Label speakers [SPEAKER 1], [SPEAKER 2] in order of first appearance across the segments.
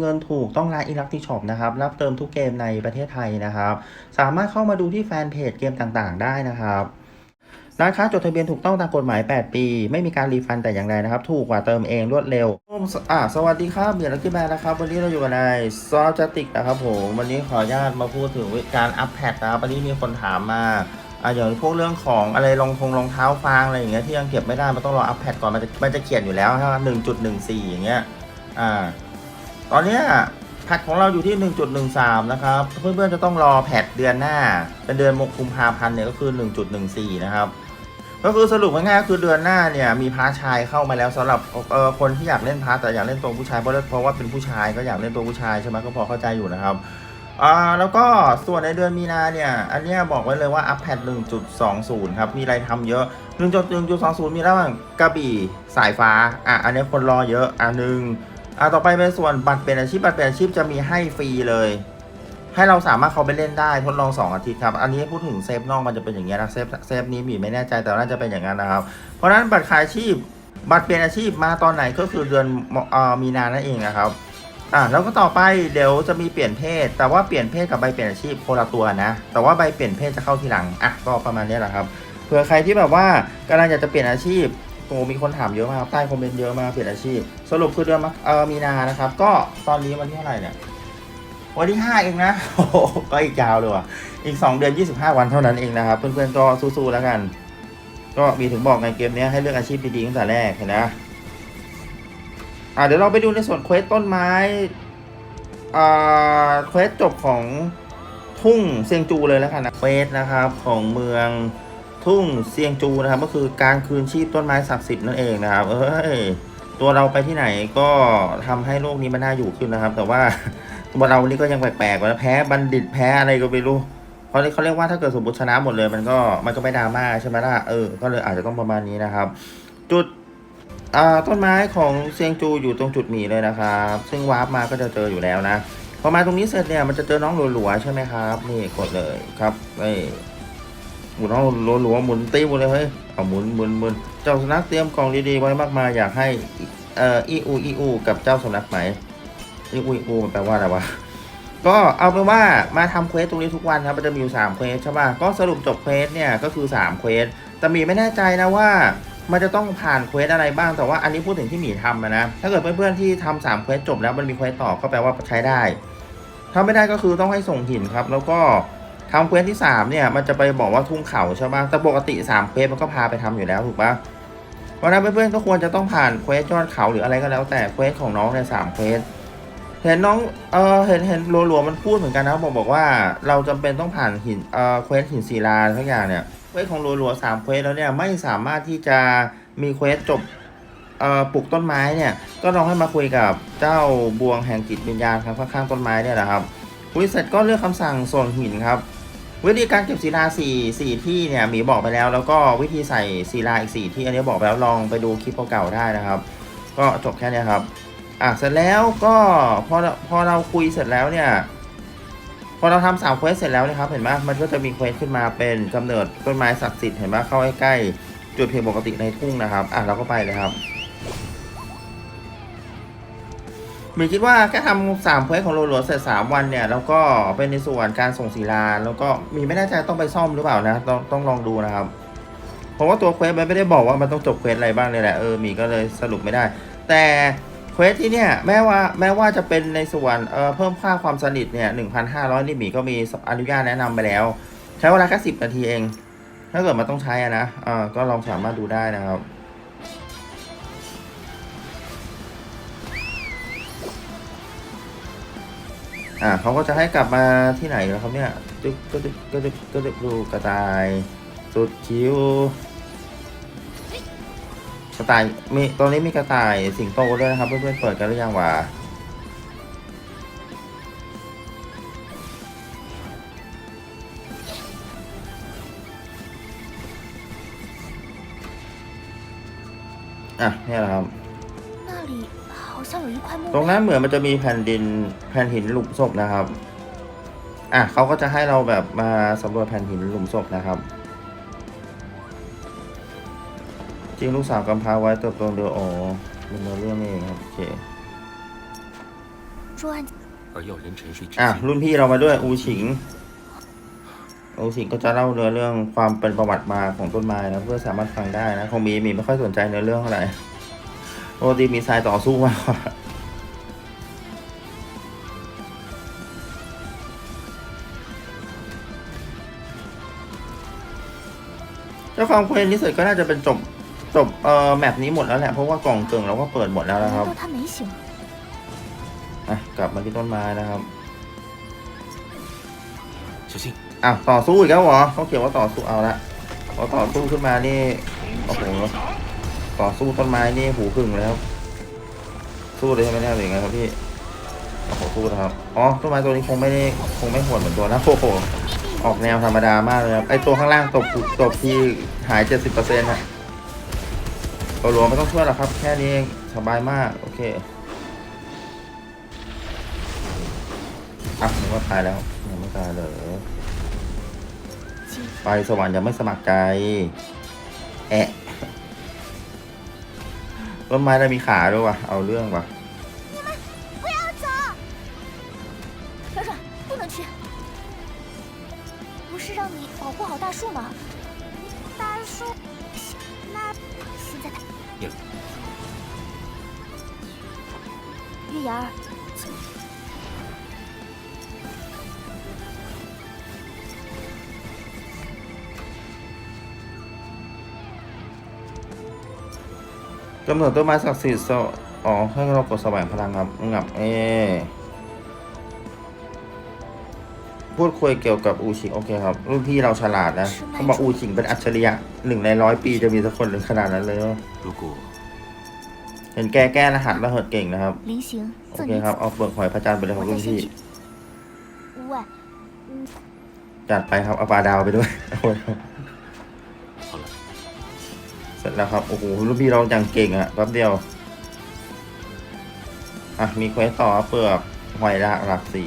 [SPEAKER 1] เงินถูกต้องร้านอิลักติช็อปนะครับ รับเติมทุกเกมในประเทศไทยนะครับ สามารถเข้ามาดูที่แฟนเพจเกมต่างๆ ได้นะครับร้านค้าจดทะเบียนถูกต้องตามกฎหมาย 8 ปี ไม่มีการรีฟันแต่อย่างใดนะครับ ถูกกว่าเติมเองรวดเร็วอ่าสวัสดีครับเบียร์ลักกี้แบนนะครับ วันนี้เราอยู่กันในซอฟจติกนะครับผมวันนี้ขออนุญาตมาพูดถึงการอัปแพดนะครับวันนี้มีคนถามมาอ่าอย่างพวกเรื่องของอะไรรองทงรองเท้าฟางอะไรอย่างเงี้ยที่ยังเก็บไม่ได้มันต้องรออัปแพดก่อนมันจะมันจะเขียนอยู่แล้วครับหนึ่งจุดหนึ่งสี่อย่างเงี้ยอ่า ตอนเนี้ยแพทของเราอยู่ที่ 1.13 นะครับ เพื่อนๆจะต้องรอแพทเดือนหน้า เป็นเดือนมกคุมภาพันธ์เนี่ยก็คือ 1.14 นะครับ ก็คือสรุปง่ายๆคือเดือนหน้าเนี่ยมีพาร์ทชายเข้ามาแล้วสำหรับเอ่อคนที่อยากเล่นพาร์ทแต่อยากเล่นตัวผู้ชายเพราะเพราะว่าเป็นผู้ชายก็อยากเล่นตัวผู้ชายใช่ไหมก็พอเข้าใจอยู่นะครับอ่าแล้วก็ส่วนในเดือนมีนาเนี่ย อันเนี้ยบอกไว้เลยว่าอัพแพด1.20 ครับ มีอะไรทำเยอะ 1.1.20 มีระหว่างกระบี่สายฟ้า อะ อันนี้คนรอเยอะอันหนึ่ง อ่าต่อไปเป็นส่วนบัตรเป็นอาชีพบัตรเป็นอาชีพจะมีให้ฟรีเลย ให้เราสามารถเข้าไปเล่นได้ทดลอง 2 อาทิตย์ครับ อันนี้พูดถึงเซฟนอกมันจะเป็นอย่างเงี้ยนะเซฟเซฟนี้มีไม่แน่ใจแต่น่าจะเป็นอย่างนั้นนะครับ เพราะฉะนั้นบัตรขายอาชีพ บัตรเปลี่ยนอาชีพมาตอนไหนก็คือเดือนมอ่อมีนานั่นเองนะครับอ่าแล้วก็ต่อไปเดี๋ยวจะมีเปลี่ยนเพศ แต่ว่าเปลี่ยนเพศกับใบเปลี่ยนอาชีพคนละตัวนะ แต่ว่าใบเปลี่ยนเพศจะเข้าทีหลังอะก็ประมาณนี้แหละครับเผื่อใครที่แบบว่ากำลังอยากจะเปลี่ยนอาชีพ โอ้มีคนถามเยอะมากครับใต้คอมเมนต์เยอะมากเปลี่ยนอาชีพ สรุปคือเดือนมกเออมีนานะครับ ก็ตอนนี้วันที่เท่าไหร่เนี่ยวันที่5เองนะโอ้โหก็อีกยาวเลยว่ะอีก 2 เดือน 25 วันเท่านั้นเองนะครับ เพื่อนๆก็สู้ๆแล้วกัน ก็มีถึงบอกในเกมนี้ให้เลือกอาชีพดีๆตั้งแต่แรกเห็นนะอ่าเดี๋ยวเราไปดูในส่วนเควสต้นไม้อ่าเควสจบของทุ่งเซียงจูเลยแล้วกันนะเควสนะครับของเมือง ทุ่งเซียงจูนะครับ ก็คือการคืนชีพต้นไม้ศักดิ์สิทธิ์นั่นเองนะครับ เอ้ยตัวเราไปที่ไหนก็ทำให้โลกนี้มันน่าอยู่ขึ้นนะครับ แต่ว่าตัวเรานี่ก็ยังแปลกๆนะแพ้บัณฑิตแพ้อะไรก็ไม่รู้เขาเรียกเขาเรียกว่าถ้าเกิดสมมติชนะหมดเลยมันก็มันก็ไม่ดราม่าใช่ไหมล่ะเออก็เลยอาจจะต้องประมาณนี้นะครับ จุดต้นไม้ของเซียงจูอยู่ตรงจุดหมีเลยนะครับ ซึ่งวาร์ปมาก็จะเจออยู่แล้วนะพอมาตรงนี้เสร็จเนี่ยมันจะเจอน้องหลัวๆใช่ไหมครับ นี่กดเลยครับเอ้ หมุนเอาหลัวๆหมุนตีหมดเลยเฮ้ยเอาหมุนหมุนหมุนเจ้าสำนักเตรียมกองดีๆไว้มากมายอยากให้เอ่ออีอูอีอูกับเจ้าสำนักไหมอีอูอีอูมันแปลว่าอะไรวะก็เอาเป็นว่ามาทำเควสตรงนี้ทุกวันครับมันจะมีอยู่3เควสใช่ป่ะก็สรุปจบเควสเนี่ยก็คือ3เควสแต่หมีไม่แน่ใจนะว่ามันจะต้องผ่านเควสอะไรบ้างแต่ว่าอันนี้พูดถึงที่หมีทำนะถ้าเกิดเพื่อนๆที่ทำสามเควสจบแล้วมันมีเควสต่อก็แปลว่าใช้ได้ถ้าไม่ได้ก็คือต้องให้ส่งหินครับ แล้วก็ ทำเควสที่3เนี่ยมันจะไปบอกว่าทุ่งเขาใช่ปะแต่ปกติ3เควสมันก็พาไปทำอยู่แล้วถูกปะเพราะนั้นเพื่อนๆก็ควรจะต้องผ่านเควสยอดเขาหรืออะไรก็แล้วแต่เควสของน้องในสามเควสเห็นน้องเออเห็นเห็นหลัวๆมันพูดเหมือนกันนะบอกบอกว่าเราจำเป็นต้องผ่านหินเออเควสหินศิลาทุกอย่างเนี่ยเควสของหลัวๆสามเควสแล้วเนี่ยไม่สามารถที่จะมีเควสจบเอ่อปลูกต้นไม้เนี่ยก็ลองให้มาคุยกับเจ้าบวงแห่งจิตวิญญาณครับข้างๆต้นไม้เนี่ยแหละครับคุยเสร็จก็เลือกคำสั่งส่งหินครับ วิธีการเก็บศิลาสี่สี่ที่เนี่ยหมีบอกไปแล้ว แล้วก็วิธีใส่ศิลาอีกสี่ที่อันนี้บอกไปแล้วลองไปดูคลิปเก่าๆได้นะครับ ก็จบแค่นี้ครับอะเสร็จแล้วก็พอพอเราคุยเสร็จแล้วเนี่ยพอเราทำสามเควสเสร็จแล้วนะครับเห็นไหมมันก็จะมีเควสขึ้นมาเป็นกำเนิดต้นไม้ศักดิ์สิทธิ์เห็นไหมเข้าใกล้ๆจุดเพียงปกติในทุ่งนะครับอะเราก็ไปเลยครับ มีคิดว่าแค่ทำสามเควสของโรลเสร็จสามวันเนี่ย แล้วก็เป็นในส่วนการส่งศิลาแล้วก็มีไม่แน่ใจต้องไปซ่อมหรือเปล่านะ ต้องต้องลองดูนะครับ เพราะว่าตัวเควสมันไม่ได้บอกว่ามันต้องจบเควสอะไรบ้างเลยแหละเออมีก็เลยสรุปไม่ได้ แต่เควสที่เนี่ยแม้ว่าแม้ว่าจะเป็นในส่วนเอ่อเพิ่มค่าความสนิทเนี่ยหนึ่งพันห้าร้อยนี่หมีก็มีอนุญาตแนะนำไปแล้ว ใช้เวลาแค่สิบนาทีเอง ถ้าเกิดมันต้องใช้อะนะอ่าก็ลองสามารถดูได้นะครับ อ่าเขาก็จะให้กลับมาที่ไหนแล้วครับเนี่ยจุ๊กก็จะก็จะก็จะดูกระต่าย สุดคิ้วกระต่ายมีตอนนี้มีกระต่ายสิงโตด้วยนะครับเพื่อนๆเปิดกันหรือยังวะอะนี่แหละครับ ตรงนั้นเหมือนมันจะมีแผ่นดินแผ่นหินหลุมศพนะครับ อะเขาก็จะให้เราแบบมาสำรวจแผ่นหินหลุมศพนะครับ จริงลูกสาวกำพร้าไว้เติตรงเดืออ๋อเป็นเรื่องนี้ครับโอเคอะรุ่นพี่เรามาด้วยอูชิงอูชิงก็จะเล่าเนื้อเรื่องความเป็นประวัติมาของต้นไม้นะเพื่อสามารถฟังได้นะคงมีมีไม่ค่อยสนใจเนื้อเรื่องเท่าไหร่ ปกติมีทรายต่อสู้มากถ้าฟังเพลงนี้เสร็จก็น่าจะเป็นจบจบเอ่อแมปนี้หมดแล้วแหละเพราะว่ากล่องเกิงเราก็เปิดหมดแล้วนะครับอะกลับมาที่ต้นไม้นะครับอะต่อสู้อีกแล้วเหรอเขาเขียนว่าต่อสู้เอาละพอต่อสู้ขึ้นมานี่โอ้โห ต่อสู้ต้นไม้นี่หูพึ่งแล้ว สู้เลยใช่ไหมเนี่ยหรือไงครับพี่โอ้โหสู้นะครับอ๋อต้นไม้ตัวนี้คงไม่ได้คงไม่หดเหมือนตัวนะโอ้โหออกแนวธรรมดามากเลยครับไอตัวข้างล่างตบตบที่หายเจ็ดสิบเปอร์เซ็นต์ะตัวหลวงไม่ต้องช่วยหรอกครับ แค่นี้เองสบายมาก โอเคอะนึกว่าตายแล้วยังไม่ตายเหรอ
[SPEAKER 2] 请
[SPEAKER 1] ไปสวรรค์ยังไม่สมัครใจแอะ ต้นไม้ได้มีขาด้วยวะเอาเรื่องวะ
[SPEAKER 2] 不要走！
[SPEAKER 1] กำเนิดต้นไม้ศักดิ์สิทธิ์อ๋อให้เรากดสว่างพลังครับงับเอพูดคุยเกี่ยวกับอูชิงโอเคครับ รุ่นพี่เราฉลาดนะเขาบอกอูชิงเป็นอัจฉริยะหนึ่งในร้อยปีจะมีสักคนหนึ่งขนาดนั้นเลยเห็นแก้แก้รหัสแล้วเหิดเก่งนะครับ โอเคครับ เอาเปลือกหอยพระจันทร์ไปเลยครับรุ่นพี่จัดไปครับเอาปลาดาวไปด้วย ร็จแล้วครับ โอ้โหรุ่นพี่เราอย่างเก่งอะแป๊บเดียว อะ มีเควสต่อเปลือกหอยลากหลากสี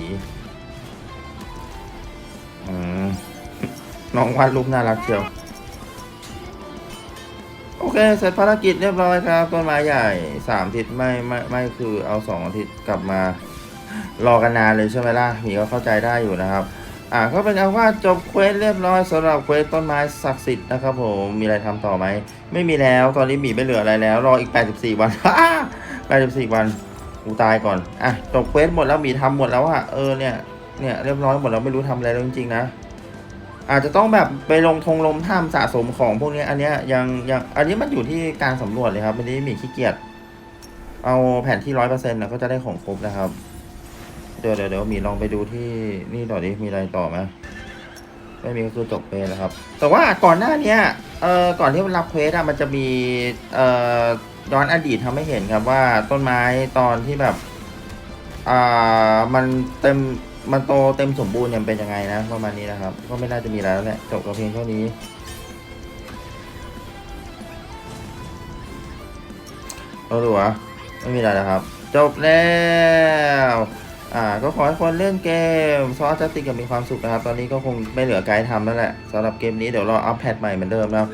[SPEAKER 1] อืม น้องวาดรูปน่ารักเชียว โอเค เสร็จภารกิจเรียบร้อยครับ ต้นไม้ใหญ่สามอาทิศไม่ไม่ไม่คือเอาสองอาทิตย์กลับมา รอกันนานเลยใช่ไหมล่ะหมีก็เข้าใจได้อยู่นะครับ อ่าก็เป็นเอาว่าจบเควสเรียบร้อยสำหรับเควสต้นไม้ศักดิ์สิทธิ์นะครับผมมีอะไรทำต่อไหม ไม่มีแล้วตอนนี้หมีไม่เหลืออะไรแล้ว รออีก 84 วัน 84 วันกูตายก่อนอะจบเควสหมดแล้วหมีทำหมดแล้วอะเออเนี่ยเนี่ยเรียบร้อยหมดแล้วไม่รู้ทำอะไรแล้วจริงๆนะอาจจะต้องแบบไปลงทงลมถ้ำสะสมของพวกนี้อันเนี้ยยังยังอันนี้มันอยู่ที่การสำรวจเลยครับไม่ได้มีขี้เกียจเอาแผนที่ร้อยเปอร์เซ็นต์นะก็จะได้ของครบนะครับ เดี๋ยวเดี๋ยวเดี๋ยวมีลองไปดูที่นี่ต่อดิมีอะไรต่อไหมไม่มีก็คือจบเควสแล้วครับ แต่ว่าก่อนหน้าเนี้ยเอ่อก่อนที่มันรับเควสอะมันจะมีเอ่อย้อนอดีตทำให้เห็นครับว่าต้นไม้ตอนที่แบบอ่ามันเต็มมันโตเต็มสมบูรณ์เนี่ยมันเป็นยังไงนะประมาณนี้นะครับ ก็ไม่น่าจะมีแล้วแหละจบกับเพียงเท่านี้ เอาดูวะไม่มีอะไรแล้วครับ จบแล้ว อ่าก็ขอให้คนเล่นเกมซอสจัสติกกับมีความสุขนะครับ ตอนนี้ก็คงไม่เหลือไกด์ทำแล้วแหละสำหรับเกมนี้เดี๋ยวรออัปเดตใหม่เหมือนเดิมนะครับ